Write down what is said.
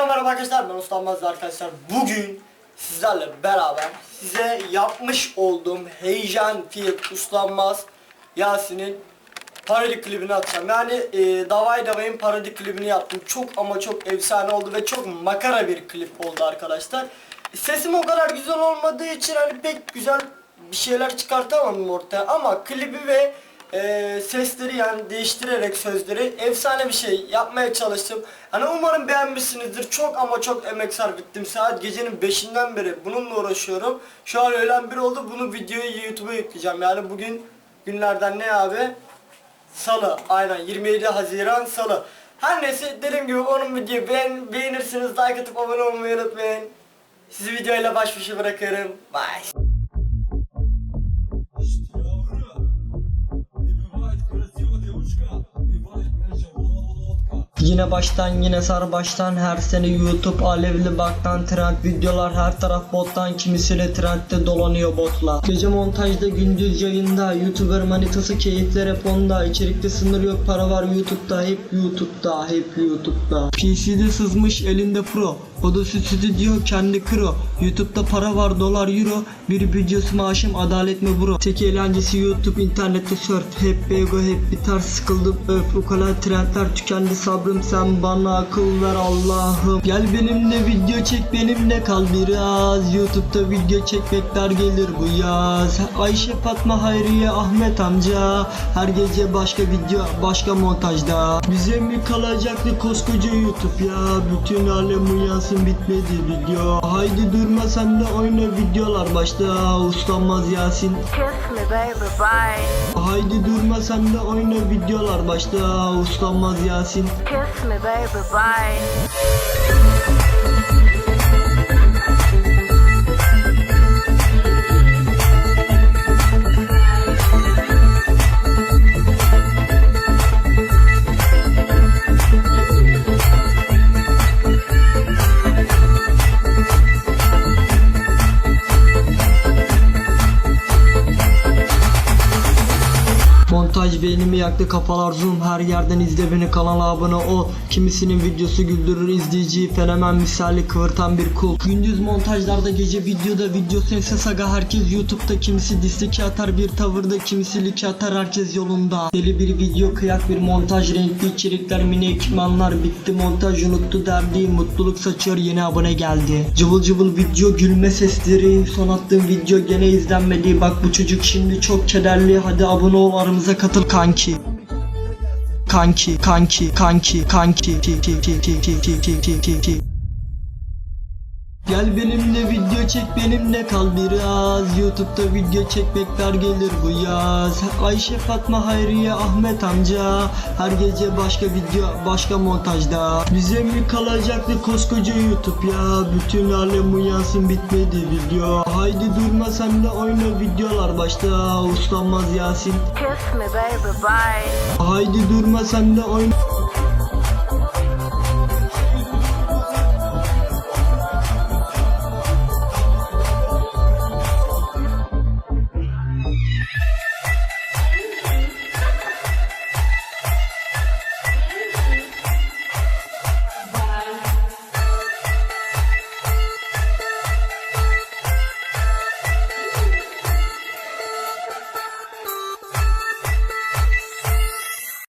Hepinize merhaba arkadaşlar. Ben Ustanmaz arkadaşlar. Bugün sizlerle beraber size yapmış olduğum Heyecan Fiat Uslanmaz Yasin'in parodi klibini atacağım. Yani e, Davay Davay'ın parodi klibini yaptım. Çok ama çok efsane oldu ve çok makara bir klip oldu arkadaşlar. Sesim o kadar güzel olmadığı için hani pek güzel bir şeyler çıkartamadım ortaya ama klibi ve e, sesleri yani değiştirerek sözleri efsane bir şey yapmaya çalıştım. Hani umarım beğenmişsinizdir. Çok ama çok emek sarf ettim. Saat gecenin 5'inden beri bununla uğraşıyorum. Şu an öğlen bir oldu. Bunu videoyu YouTube'a yükleyeceğim. Yani bugün günlerden ne abi? Salı. Aynen 27 Haziran Salı. Her neyse dediğim gibi onun videoyu beğen, beğenirsiniz. Like atıp abone olmayı unutmayın. Sizi videoyla baş başa bırakıyorum. Bye. Yine baştan yine sar baştan her sene YouTube alevli baktan trend videolar her taraf bottan kimisiyle trendde dolanıyor botla. Gece montajda gündüz yayında YouTuber manitası keyifler hep onda. İçerikte sınır yok para var YouTube'da hep YouTube'da hep YouTube'da. PC'de sızmış elinde pro o da stüdyo kendi kro YouTube'da para var dolar euro. Bir videosu maaşım adalet mi bro? Tek eğlencesi YouTube internette surf Hep ego hep biter sıkıldım. Öf Ukala trendler tükendi sabrım. Sen bana akıl ver Allah'ım. Gel benimle video çek benimle kal biraz. YouTube'da video çekmek dar gelir bu yaz. Ayşe Fatma Hayriye Ahmet amca. Her gece başka video başka montajda. Bize mi kalacaktı koskoca YouTube ya? Bütün alem uyansın bitmedi video. Haydi durma sen de oyna videolar başta. Uslanmaz Yasin. Kiss me baby bye. Haydi durma sen de oyna videolar başta. Uslanmaz Yasin. Kiss me baby bye Montaj beynimi yaktı kafalar zoom Her yerden izle beni kanala abone ol. Kimisinin videosu güldürür izleyiciyi Fenomen misali kıvırtan bir kul. Gündüz montajlarda gece videoda Video sense saga. Herkes YouTube'da Kimisi dislike atar bir tavırda Kimisi like atar herkes yolunda. Deli bir video kıyak bir montaj Renkli içerikler mini ekipmanlar. Bitti montaj unuttu derdi Mutluluk saçıyor yeni abone geldi. Cıvıl cıvıl video gülme sesleri. Son attığım video gene izlenmedi. Bak bu çocuk şimdi çok kederli. Hadi abone ol aramıza katıl kanki Kanki kanki kanki kanki ki ki ki ki ki ki ki ki ki ki Gel benimle video çek benimle kal biraz. YouTube'da video çekmek dar gelir bu yaz. Ayşe Fatma Hayriye Ahmet amca. Her gece başka video başka montajda. Bize mi kalacaktı koskoca YouTube ya? Bütün alem uyansın bitmedi video. Haydi durma sen de oyna videolar başta. Uslanmaz Yasin. Kiss me baby bye. Haydi durma sen de oyna